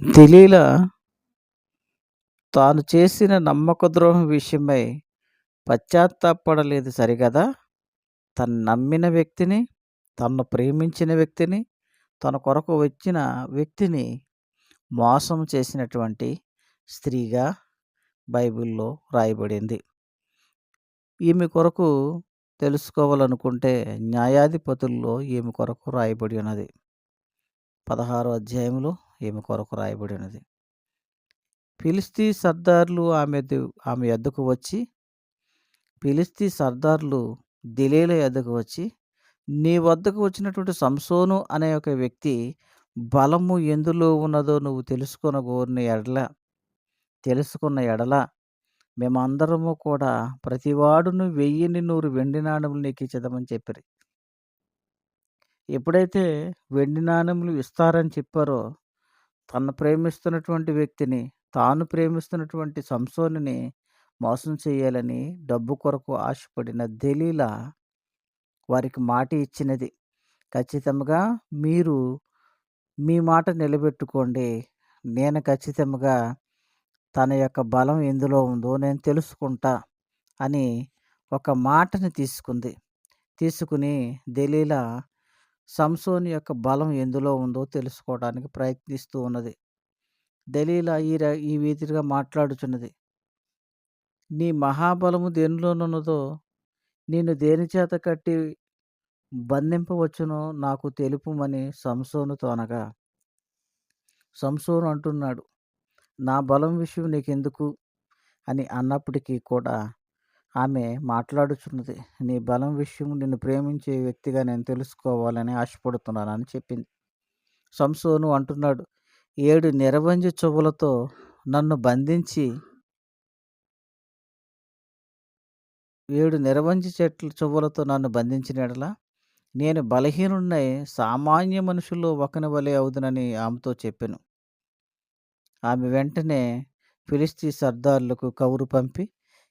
దెలీలా తాను చేసిన నమ్మక ద్రోహం విషయమై పశ్చాత్తాపడలేదు సరిగదా! తను నమ్మిన వ్యక్తిని, తను ప్రేమించిన వ్యక్తిని, తన కొరకు వచ్చిన వ్యక్తిని మోసం చేసినటువంటి స్త్రీగా బైబిల్‌లో రాయబడింది. ఈమె కొరకు తెలుసుకోవాలనుకుంటే న్యాయాధిపతుల్లో ఈమె కొరకు రాయబడి ఉన్నది. 16 అధ్యాయంలో ఈమె కొరకు రాయబడి ఉన్నది. సర్దార్లు ఆమె ఆమె ఎద్దకు వచ్చి పిలిస్తీ సర్దార్లు దిలేల ఎద్దకు వచ్చి, నీ వద్దకు వచ్చినటువంటి సంసోను అనే ఒక వ్యక్తి బలము ఎందులో ఉన్నదో నువ్వు తెలుసుకొనగోరిన ఎడల తెలుసుకున్న ఎడల మేమందరము కూడా ప్రతివాడును వెయ్యిని నూరు వెండి నాణెములు ఇచ్చదమని చెప్పారు ఎప్పుడైతే వెండి నాణెములు ఇస్తారని చెప్పారో, తన ప్రేమిస్తున్నటువంటి వ్యక్తిని, తాను ప్రేమిస్తున్నటువంటి సంసోనిని మోసం చేయాలని డబ్బు కొరకు ఆశపడిన దెలీలా వారికి మాట ఇచ్చినది. ఖచ్చితంగా మీరు మీ మాట నిలబెట్టుకోండి. నేను ఖచ్చితంగా తన యొక్క బలం ఎందులో ఉందో నేను తెలుసుకుంటా అని ఒక మాటని తీసుకుంది. తీసుకుని దెలీలా సంసోన్ యొక్క బలం ఎందులో ఉందో తెలుసుకోవడానికి ప్రయత్నిస్తూ ఉన్నది. దలీలా ఈ ఈ రీతిగా మాట్లాడుచున్నది. నీ మహాబలము దేనిలోనున్నదో, నిన్ను దేనిచేత కట్టి బంధింపవచ్చునో నాకు తెలుపుమని సంసోనుతో అనగా, సంసోను అంటున్నాడు, నా బలం విషయం నీకెందుకు అని అన్నప్పటికీ కూడా ఆమె మాట్లాడుచున్నది. నీ బలం విషయం నిన్ను ప్రేమించే వ్యక్తిగా నేను తెలుసుకోవాలని ఆశపడుతున్నానని చెప్పింది. సంసోను అంటున్నాడు, ఏడు నిరవంజి చెవులతో నన్ను బంధించి ఏడు నిరవంజి చెట్ల చెవులతో నన్ను బంధించిన యెడల నేను బలహీనున్నై సామాన్య మనుషుల్లో ఒకని వలె అవుదునని ఆమెతో చెప్పెను. ఆమె వెంటనే ఫిలిష్తీ సర్దారులకు కబురు పంపి,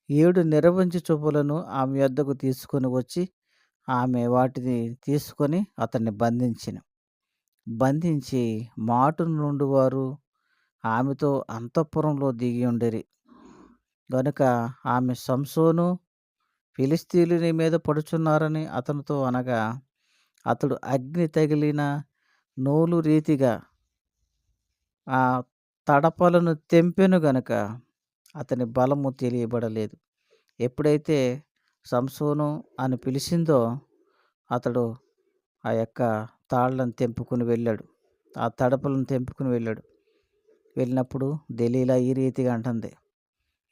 ఏడు నిరవంచి చూపులను ఆమె యొద్దకు తీసుకొని వచ్చి, ఆమె వాటిని తీసుకొని అతన్ని బంధించిన. బంధించి మాటు నుండి వారు ఆమెతో అంతఃపురంలో దిగి ఉండేరి. గనుక ఆమె సంసోను ఫిలిస్తీలుని నీ మీద పడుచున్నారని అతనితో అనగా, అతడు అగ్ని తగిలిన నూలు రీతిగా ఆ తడపలను తెంపెను గనుక అతని బలము తెలియబడలేదు. ఎప్పుడైతే సంసోను అని పిలిచిందో అతడు ఆ యొక్క తాళ్ళను తెంపుకుని వెళ్ళాడు. ఆ తడపలను తెంపుకుని వెళ్ళాడు. వెళ్ళినప్పుడు దెలీలా ఈ రీతిగా అంటుంది.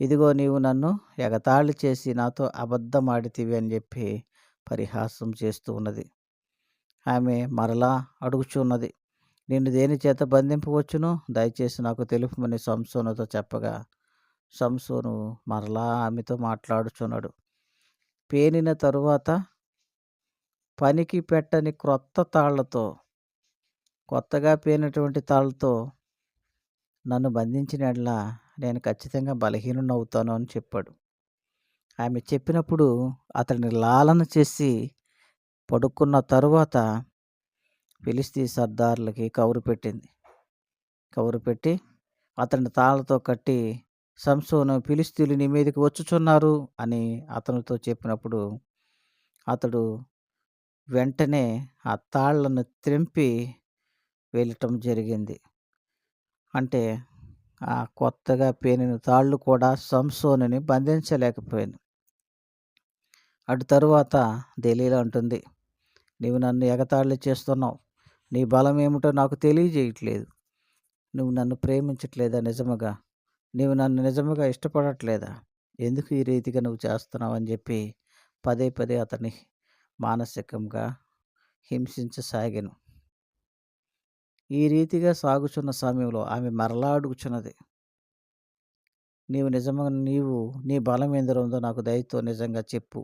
ఇదిగో నీవు నన్ను ఎగతాళి చేసి నాతో అబద్ధం ఆడితివి అని చెప్పి పరిహాసం చేస్తూ ఉన్నది. ఆమె మరలా అడుగుచున్నది. నిన్ను దేని చేత బంధింపవచ్చును దయచేసి నాకు తెలుపుమని సంసోనుతో చెప్పగా, సంసోను మరలా ఆమెతో మాట్లాడుచున్నాడు. పేనిన తరువాత పనికి పెట్టని క్రొత్త తాళ్ళతో కొత్తగా పేనటువంటి తాళ్ళతో నన్ను బంధించినట్లా నేను ఖచ్చితంగా బలహీనుడనవుతాను అని చెప్పాడు. ఆమె చెప్పినప్పుడు అతడిని లాలన చేసి పడుకున్న తరువాత పిలిస్తీ సర్దార్లకి కవరు పెట్టింది. కవరు పెట్టి అతని తాళ్ళతో కట్టి సంసోను ఫిలిష్తీయులు నీ మీదకి వచ్చుచున్నారు అని అతనితో చెప్పినప్పుడు అతడు వెంటనే ఆ తాళ్ళను త్రెంపి వెళ్ళటం జరిగింది. అంటే ఆ కొత్తగా పేనిన తాళ్ళు కూడా సంసోనుని బంధించలేకపోయాను. అటు తరువాత దెలీలా అంటుంది, నీవు నన్ను ఎగతాళి చేస్తున్నావు. నీ బలం ఏమిటో నాకు తెలియజేయట్లేదు. నువ్వు నన్ను ప్రేమించట్లేదా నిజముగా? నీవు నన్ను నిజముగా ఇష్టపడట్లేదా? ఎందుకు ఈ రీతిగా నువ్వు చేస్తున్నావు అని చెప్పి పదే పదే అతన్ని మానసికంగా హింసించసాగాను ఈ రీతిగా సాగుచున్న సమయంలో ఆమె మరలా అడుగుచున్నది. నీవు నిజముగా నీవు నీ బలం ఎందులో ఉందో నాకు దయతో నిజంగా చెప్పు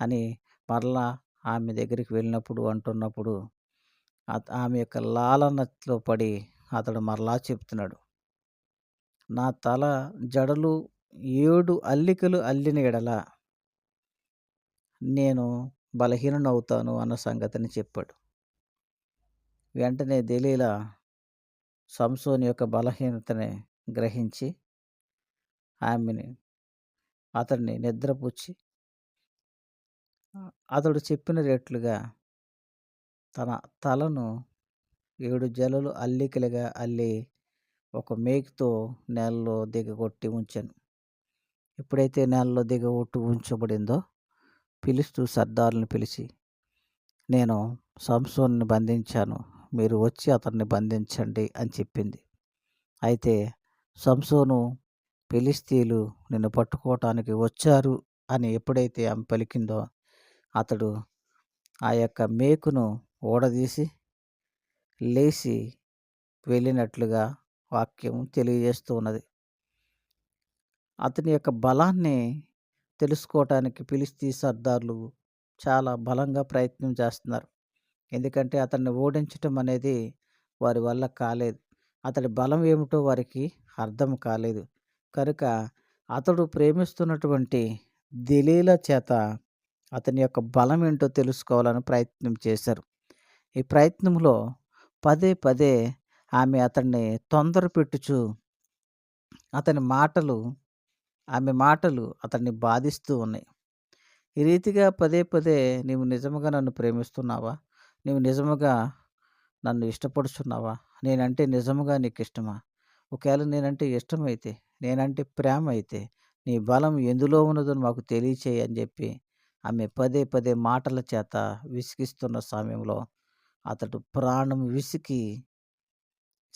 అని మరలా ఆమె దగ్గరికి వెళ్ళినప్పుడు అంటున్నప్పుడు అత ఆమె యొక్క లాలనలో పడి అతడు మరలా చెప్తున్నాడు. నా తల జడలు ఏడు అల్లికలు అల్లిన ఎడల నేను బలహీనవుతాను అన్న సంగతిని చెప్పాడు. వెంటనే దెలీలా సంసోని యొక్క బలహీనతని గ్రహించి ఆమెని అతడిని నిద్రపుచ్చి అతడు చెప్పిన రేట్లుగా తన తలను ఏడు జలలు అల్లికలుగా అల్లి ఒక మేకుతో నేలలో దిగగొట్టి ఉంచాను. ఎప్పుడైతే నేలలో దిగగొట్టి ఉంచబడిందో పిలుస్తూ సర్దారుని పిలిచి నేను సంసోన్ని బంధించాను మీరు వచ్చి అతన్ని బంధించండి అని చెప్పింది. అయితే సంసోను ఫిలిస్తీన్లు నిన్ను పట్టుకోవటానికి వచ్చారు అని ఎప్పుడైతే ఆమె పలికిందో అతడు ఆ యొక్క మేకును ఊడదీసి లేచి వెళ్ళినట్లుగా వాక్యం తెలియజేస్తూ ఉన్నది. అతని యొక్క బలాన్ని తెలుసుకోవటానికి పిలిస్తీ సర్దార్లు చాలా బలంగా ప్రయత్నం చేస్తున్నారు. ఎందుకంటే అతన్ని ఓడించటం అనేది వారి వల్ల కాలేదు. అతడి బలం ఏమిటో వారికి అర్థం కాలేదు. కనుక అతడు ప్రేమిస్తున్నటువంటి దిలీల చేత అతని యొక్క బలం ఏంటో తెలుసుకోవాలని ప్రయత్నం చేశారు. ఈ ప్రయత్నంలో పదే పదే ఆమె అతన్ని తొందర పెట్టుచు అతని మాటలు ఆమె మాటలు అతన్ని బాధిస్తూ ఉన్నాయి. ఈ రీతిగా పదే పదే నీవు నిజముగా నన్ను ప్రేమిస్తున్నావా? నీవు నిజముగా నన్ను ఇష్టపడుచున్నావా? నేనంటే నిజముగా నీకు ఇష్టమా ఒకవేళ నేనంటే ఇష్టమైతే నేనంటే ప్రేమ అయితే నీ బలం ఎందులో ఉన్నదో మాకు తెలియచేయి అని చెప్పి ఆమె పదే పదే మాటల చేత విసిగిస్తున్న సమయంలో అతడు ప్రాణం విసికి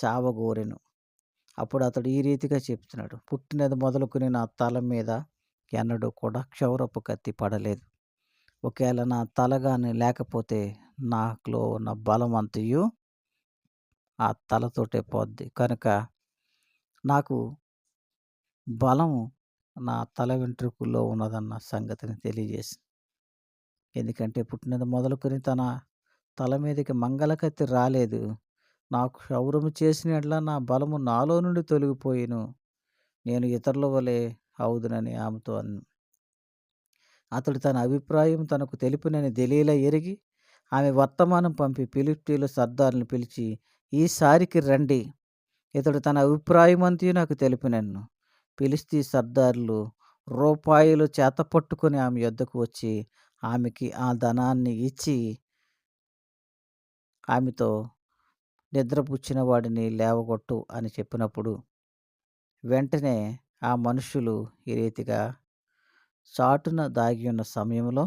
చావగోరెను. అప్పుడు అతడు ఈ రీతిగా చెప్తున్నాడు. పుట్టినది మొదలుకుని నా తల మీద ఎన్నడూ కూడా క్షౌరపు కత్తి పడలేదు. ఒకవేళ నా తల కానీ లేకపోతే నాకులో ఉన్న బలం అంతయు ఆ తలతోటే పోద్ది. కనుక నాకు బలము నా తల వెంట్రుకల్లో ఉన్నదన్న సంగతిని తెలియజేసింది ఎందుకంటే పుట్టినది మొదలుకొని తన తల మీదకి మంగళకత్తి రాలేదు. నాకు క్షౌరము చేసినట్లా నా బలము నాలో నుండి తొలగిపోయిను. నేను ఇతరుల వలె అవుదునని ఆమెతో అన్ను అతడు తన అభిప్రాయం తనకు తెలిపినని తెలియలా ఎరిగి ఆమె వర్తమానం పంపి పిలిప్టీలు సర్దార్ని పిలిచి ఈసారికి రండి. ఇతడు తన అభిప్రాయం అంతయు నాకు తెలిపినన్ను. పిలిస్తీ సర్దార్లు రూపాయలు చేత పట్టుకొని ఆమె యొద్దకు వచ్చి ఆమెకి ఆ ధనాన్ని ఇచ్చి ఆమెతో నిద్రపుచ్చిన వాడిని లేవగొట్టు అని చెప్పినప్పుడు వెంటనే ఆ మనుషులు ఈ రీతిగా చాటున దాగి ఉన్న సమయంలో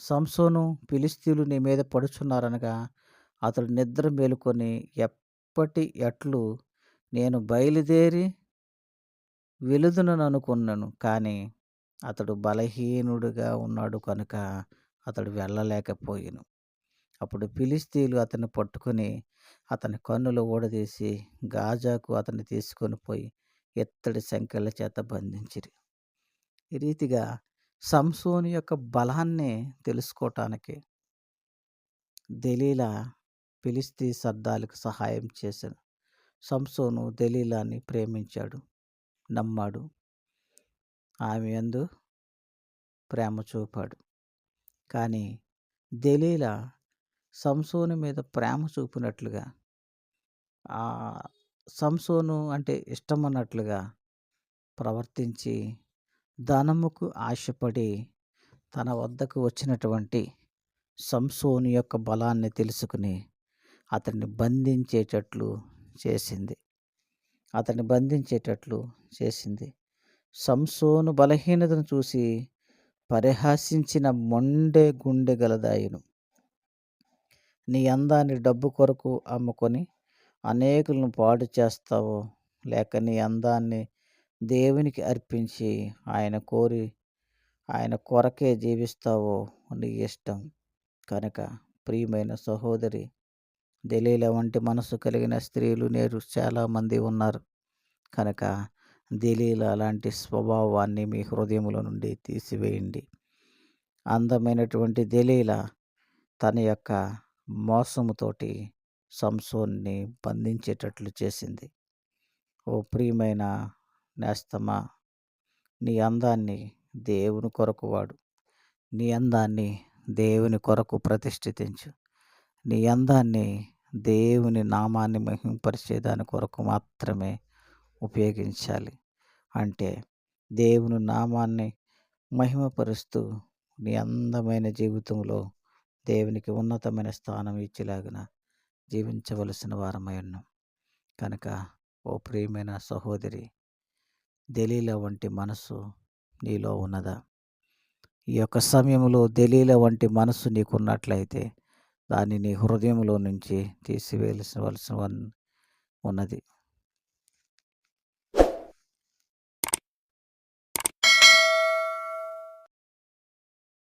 సంసోను పిలిస్తీలు నీ మీద పడుచున్నారనగా అతడు నిద్ర మేలుకొని ఎప్పటి ఎట్లు నేను బయలుదేరి వెలుదుననుకున్నాను కానీ అతడు బలహీనుడుగా ఉన్నాడు కనుక అతడు వెళ్ళలేకపోయాను. అప్పుడు ఫిలిస్తీన్లు అతన్ని పట్టుకుని అతని కన్నులు ఊడదీసి గాజాకు అతన్ని తీసుకొని పోయి ఎత్తడి సంఖ్యల చేత బంధించిరి. ఈ రీతిగా సంసోని యొక్క బలాన్ని తెలుసుకోవటానికి దలీలా ఫిలిస్తీ సర్దాలకు సహాయం చేశాను సంసోను దలీలాని ప్రేమించాడు నమ్మాడు ఆమె యందు ప్రేమ చూపాడు. కానీ దలీలా సంసోను మీద ప్రేమ చూపినట్లుగా సంసోను అంటే ఇష్టం అన్నట్లుగా ప్రవర్తించి ధనముకు ఆశపడి తన వద్దకు వచ్చినటువంటి సంసోను యొక్క బలాన్ని తెలుసుకుని అతన్ని బంధించేటట్లు చేసింది. అతన్ని బంధించేటట్లు చేసింది. సంసోను బలహీనతను చూసి పరిహాసించిన మొండె గుండె గలదాయును. నీ అందాన్ని డబ్బు కొరకు అమ్ముకొని అనేకులను పాడు చేస్తావో. లేక నీ అందాన్ని దేవునికి అర్పించి ఆయన కోరి ఆయన కొరకే జీవిస్తావో నీ ఇష్టం. కనుక ప్రియమైన సహోదరి దలీల వంటి మనసు కలిగిన స్త్రీలు నేరు చాలామంది ఉన్నారు. కనుక దలీల లాంటి స్వభావాన్ని మీ హృదయముల నుండి తీసివేయండి. అందమైనటువంటి దలీల తన యొక్క మోసముతోటి సంసోన్ని బంధించేటట్లు చేసింది. ఓ ప్రియమైన నేస్తమా నీ అందాన్ని దేవుని కొరకు వాడు. నీ అందాన్ని దేవుని కొరకు ప్రతిష్ఠితించు. నీ అందాన్ని దేవుని నామాన్ని మహింపరిచే దాని కొరకు మాత్రమే ఉపయోగించాలి. అంటే దేవుని నామాన్ని మహిమపరుస్తూ నీ అందమైన జీవితంలో దేవునికి ఉన్నతమైన స్థానం ఇచ్చేలాగిన జీవించవలసిన వారమై ఉన్నాం. కనుక ఓ ప్రియమైన సహోదరి దలీల వంటి మనసు నీలో ఉన్నదా? ఈ యొక్క సమయంలో దలీల వంటి మనసు నీకున్నట్లయితే దాన్ని నీ హృదయంలో నుంచి తీసివేయవలసిన ఉన్నది.